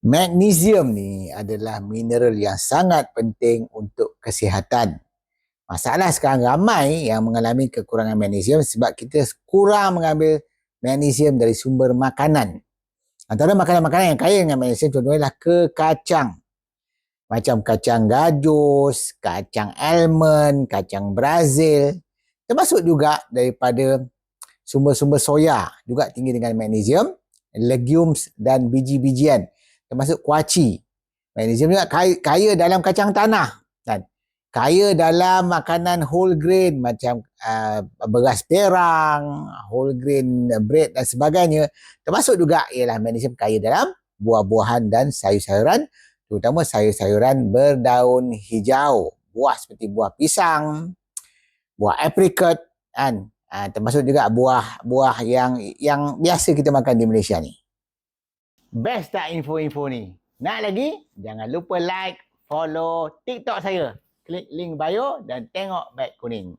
Magnesium ni adalah mineral yang sangat penting untuk kesihatan. Masalah sekarang ramai yang mengalami kekurangan magnesium sebab kita kurang mengambil magnesium dari sumber makanan. Antara makanan-makanan yang kaya dengan magnesium contohnya adalah kekacang. Macam kacang gajus, kacang almond, kacang Brazil. Termasuk juga daripada sumber-sumber soya juga tinggi dengan magnesium, legumes dan biji-bijian termasuk kuaci. Magnesium juga kaya, kaya dalam kacang tanah dan kaya dalam makanan whole grain macam uh, beras perang, whole grain bread dan sebagainya. Termasuk juga ialah magnesium kaya dalam buah-buahan dan sayur-sayuran terutama sayur-sayuran berdaun hijau. Buah seperti buah pisang, buah apricot kan. Uh, termasuk juga buah-buah yang yang biasa kita makan di Malaysia ni. Best tak info-info ni? Nak lagi? Jangan lupa like, follow TikTok saya. Klik link bio dan tengok beg kuning.